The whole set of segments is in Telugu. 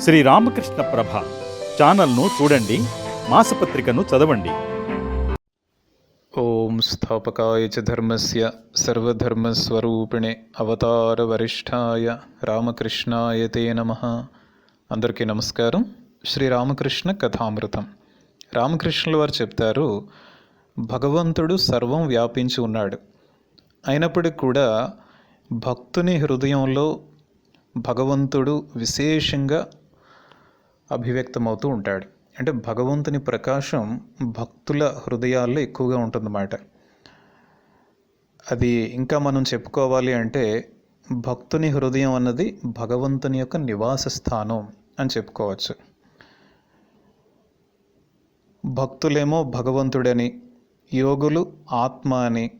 శ్రీ రామకృష్ణ ప్రభ ఛానల్ను చూడండి మాసపత్రికను చదవండి. ఓం స్థాపకాయ చ ధర్మస్య సర్వధర్మస్వరూపిణే అవతారవరిష్ఠాయ రామకృష్ణాయ తే నమ. అందరికీ నమస్కారం. శ్రీ రామకృష్ణ కథామృతం. రామకృష్ణుల వారు చెప్తారు భగవంతుడు సర్వం వ్యాపించి ఉన్నాడు. అయినప్పటికీ కూడా భక్తుని హృదయంలో భగవంతుడు విశేషంగా అభివ్యక్తమవుతూ ఉంటాడు. అంటే భగవంతుని ప్రకాశం భక్తుల హృదయాల్లో ఎక్కువగా ఉంటుందన్నమాట. అది ఇంకా మనం చెప్పుకోవాలి అంటే భక్తుని హృదయం అన్నది భగవంతుని యొక్క నివాస స్థానం అని చెప్పుకోవచ్చు. భక్తులేమో భగవంతుడని యోగులు ఆత్మ అని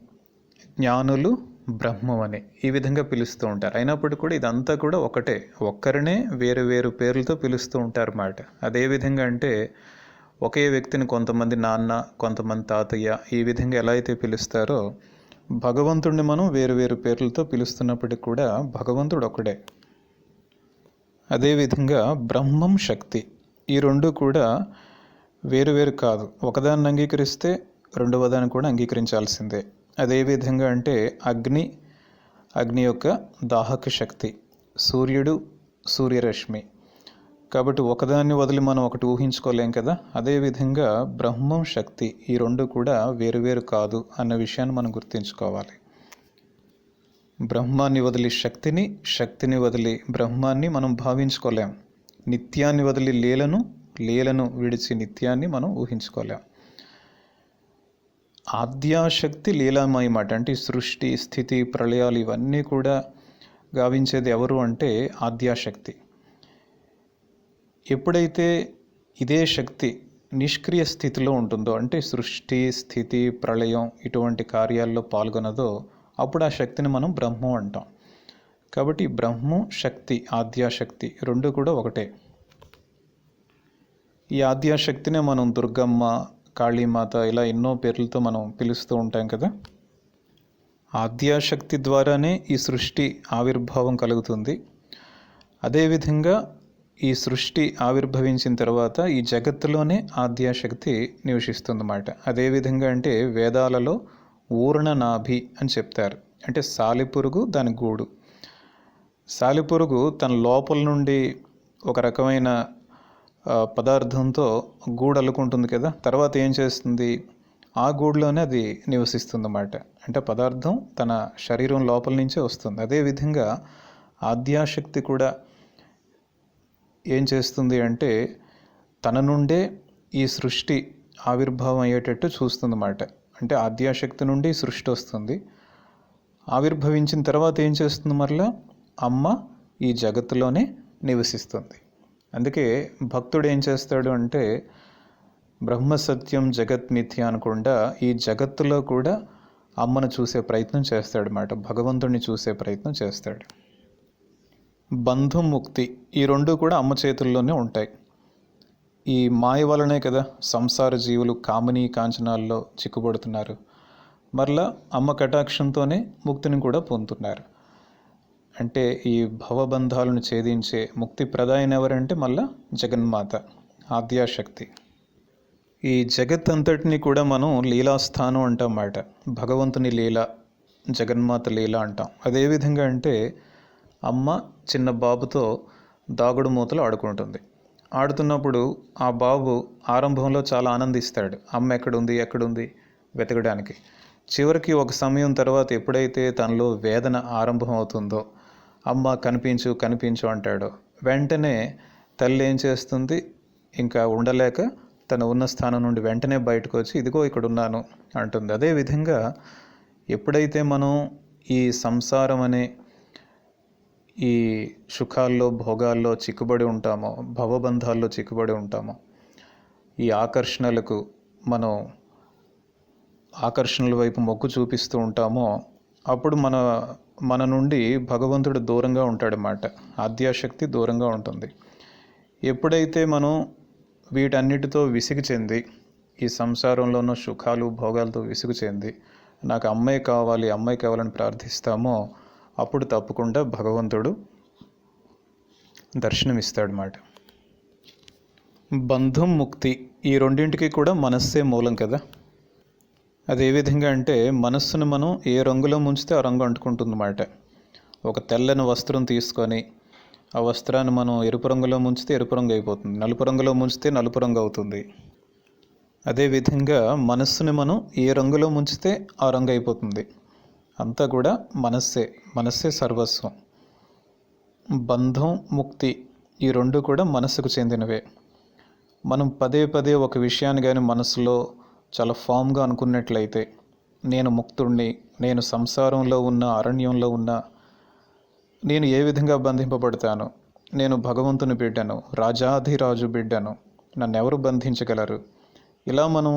జ్ఞానులు బ్రహ్మం అని ఈ విధంగా పిలుస్తూ ఉంటారు. అయినప్పటికీ కూడా ఇదంతా కూడా ఒకటే. ఒక్కరినే వేరు వేరు పేర్లతో పిలుస్తూ ఉంటారు అన్నమాట అదే విధంగా అంటే ఒకే వ్యక్తిని కొంతమంది నాన్న కొంతమంది తాతయ్య ఈ విధంగా ఎలా అయితే పిలుస్తారో భగవంతుడిని మనం వేరు వేరు పేర్లతో పిలుస్తున్నప్పటికీ కూడా భగవంతుడు ఒకడే. అదేవిధంగా బ్రహ్మం శక్తి ఈ రెండు కూడా వేరు వేరు కాదు. ఒకదాన్ని అంగీకరిస్తే రెండవ దాన్ని కూడా అంగీకరించాల్సిందే. అదేవిధంగా అంటే అగ్ని అగ్ని యొక్క దాహక శక్తి సూర్యుడు సూర్యరశ్మి. కాబట్టి ఒకదాన్ని వదిలి మనం ఒకటి ఊహించుకోలేం కదా? అదేవిధంగా బ్రహ్మం శక్తి ఈ రెండు కూడా వేరువేరు కాదు అన్న విషయాన్ని మనం గుర్తుంచుకోవాలి. బ్రహ్మాన్ని వదిలి శక్తిని శక్తిని వదిలి బ్రహ్మాన్ని మనం భావించుకోలేం. నిత్యాన్ని వదిలి లీలను లీలను విడిచి నిత్యాన్ని మనం ఊహించుకోలేం. ఆద్యాశక్తి లీలామయమాట అంటే సృష్టి స్థితి ప్రళయాలు ఇవన్నీ కూడా గావించేది ఎవరు అంటే ఆద్యాశక్తి. ఎప్పుడైతే ఇదే శక్తి నిష్క్రియ స్థితిలో ఉంటుందో అంటే సృష్టి స్థితి ప్రళయం ఇటువంటి కార్యాల్లో పాల్గొనదో అప్పుడు ఆ శక్తిని మనం బ్రహ్మం అంటాం. కాబట్టి బ్రహ్మ బ్రహ్మం శక్తి ఆద్యాశక్తి రెండు కూడా ఒకటే. ఈ ఆద్యాశక్తినే మనం దుర్గమ్మ కాళీమాత ఇలా ఎన్నో పేర్లతో మనం పిలుస్తూ ఉంటాం కదా. ఆద్యాశక్తి ద్వారానే ఈ సృష్టి ఆవిర్భావం కలుగుతుంది. అదేవిధంగా ఈ సృష్టి ఆవిర్భవించిన తర్వాత ఈ జగత్తులోనే ఆద్యాశక్తి నివసిస్తుందన్నమాట. అదేవిధంగా అంటే వేదాలలో ఊర్ణ నాభి అని చెప్తారు. అంటే సాలిపురుగు దాని గూడు. సాలిపురుగు తన లోపల నుండి ఒక రకమైన పదార్థంతో గూడు అల్లుకుంటుంది కదా తర్వాత ఏం చేస్తుంది? ఆ గూడులోనే అది నివసిస్తుంది అన్నమాట అంటే పదార్థం తన శరీరం లోపల నుంచే వస్తుంది. అదేవిధంగా ఆద్యాశక్తి కూడా ఏం చేస్తుంది అంటే తన నుండే ఈ సృష్టి ఆవిర్భావం అయ్యేటట్టు చూస్తుందన్నమాట. అంటే ఆద్యాశక్తి నుండి సృష్టి వస్తుంది. ఆవిర్భవించిన తర్వాత ఏం చేస్తుంది మరలా? అమ్మ ఈ జగత్తులోనే నివసిస్తుంది. అందుకే భక్తుడు ఏం చేస్తాడు అంటే బ్రహ్మ సత్యం జగత్ మిథ్య అనకుండా ఈ జగత్తులో కూడా అమ్మను చూసే ప్రయత్నం చేస్తాడు అన్నమాట. భగవంతుడిని చూసే ప్రయత్నం చేస్తాడు. బంధుముక్తి ఈ రెండు కూడా అమ్మ చేతుల్లోనే ఉంటాయి. ఈ మాయ వలనే కదా సంసార జీవులు కామిని కాంచనాల్లో చిక్కుబడుతున్నారు. మరలా అమ్మ కటాక్షంతోనే ముక్తిని కూడా పొందుతున్నారు. అంటే ఈ భవబంధాలను ఛేదించే ముక్తి ప్రదాయన ఎవరంటే మళ్ళా జగన్మాత ఆద్యాశక్తి. ఈ జగత్ అంతటిని కూడా మనం లీలాస్థానం అంటాం మాట. భగవంతుని లీల జగన్మాత లీల అంటాం. అదేవిధంగా అంటే అమ్మ చిన్న బాబుతో దాగుడు మూతలు ఆడుకుంటుంది. ఆడుతున్నప్పుడు ఆ బాబు ఆరంభంలో చాలా ఆనందిస్తాడు. అమ్మ ఎక్కడుంది ఎక్కడుంది? వెతకడానికి. చివరికి ఒక సమయం తర్వాత ఎప్పుడైతే తనలో వేదన ఆరంభం అవుతుందో అమ్మ కనిపించు కనిపించు అంటాడు. వెంటనే తల్లి ఏం చేస్తుంది? ఇంకా ఉండలేక తన ఉన్న స్థానం నుండి వెంటనే బయటకు వచ్చి ఇదిగో ఇక్కడ ఉన్నాను అంటుంది అదేవిధంగా ఎప్పుడైతే మనం ఈ సంసారం అనే ఈ సుఖాల్లో భోగాల్లో చిక్కుబడి ఉంటామో భవబంధాల్లో చిక్కుబడి ఉంటామో ఈ ఆకర్షణలకు మనం ఆకర్షణల వైపు మొగ్గు చూపిస్తూ ఉంటామో అప్పుడు మన మన నుండి భగవంతుడు దూరంగా ఉంటాడన్నమాట. ఆద్యాశక్తి దూరంగా ఉంటుంది. ఎప్పుడైతే మనం వీటన్నిటితో విసిగి చెంది ఈ సంసారంలో ఉన్న సుఖాలు భోగాలతో విసుగు చెంది నాకు అమ్మాయి కావాలి అమ్మాయి కావాలని ప్రార్థిస్తామో అప్పుడు తప్పకుండా భగవంతుడు దర్శనమిస్తాడన్నమాట. బంధం ముక్తి ఈ రెండింటికి కూడా మనస్సే మూలం కదా. అది ఏ విధంగా అంటే మనస్సును మనం ఏ రంగులో ముంచితే ఆ రంగు అంటుకుంటుందన్నమాట. ఒక తెల్లని వస్త్రం తీసుకొని ఆ వస్త్రాన్ని మనం ఎరుపు రంగులో ముంచితే ఎరుపు రంగు అయిపోతుంది. నలుపు రంగులో ముంచితే నలుపు రంగు అవుతుంది. అదేవిధంగా మనస్సుని మనం ఏ రంగులో ముంచితే ఆ రంగు అయిపోతుంది. అంతా కూడా మనస్సే మనస్సే సర్వస్వం. బంధం ముక్తి ఈ రెండు కూడా మనస్సుకు చెందినవే. మనం పదే పదే ఒక విషయాన్ని కానీ మనసులో చాలా ఫామ్గా అనుకున్నట్లయితే నేను ముక్తుణ్ణి నేను సంసారంలో ఉన్న అరణ్యంలో ఉన్న నేను ఏ విధంగా బంధింపబడతాను నేను భగవంతుని బిడ్డను రాజాధిరాజు బిడ్డను నన్ను ఎవరు బంధించగలరు? ఇలా మనం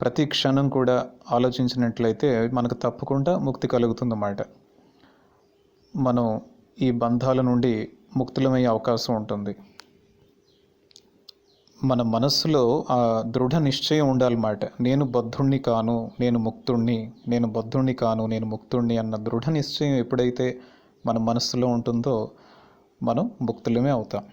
ప్రతి క్షణం కూడా ఆలోచించినట్లయితే మనకు తప్పకుండా ముక్తి కలుగుతుందన్నమాట. మనం ఈ బంధాల నుండి ముక్తులమయ్యే అవకాశం ఉంటుంది. మన మనస్సులో ఆ దృఢ నిశ్చయం ఉండాలన్నమాట. నేను బద్ధుణ్ణి కాను నేను ముక్తుణ్ణి నేను బద్ధుణ్ణి కాను నేను ముక్తుణ్ణి అన్న దృఢ నిశ్చయం ఎప్పుడైతే మన మనస్సులో ఉంటుందో మనం ముక్తులమే అవుతాం.